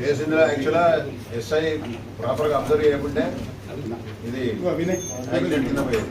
చేసింది యాక్చువల్గా ఎస్ఐ ప్రాపర్గా అబ్జర్వ్ చేయకుంటే ఇది యాక్సిడెంట్ కింద పోయేది.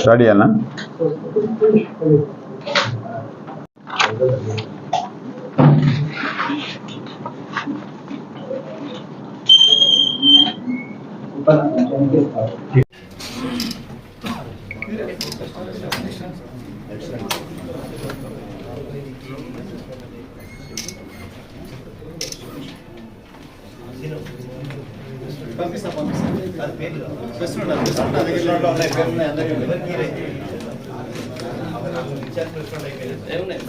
స్టార్ట్ చేయాలనా పంపిస్తా పంపిస్తా. బెస్ట్ ఉండాలి బెస్ట్ ఉండాలి దగ్గర ఏమున్నాయి?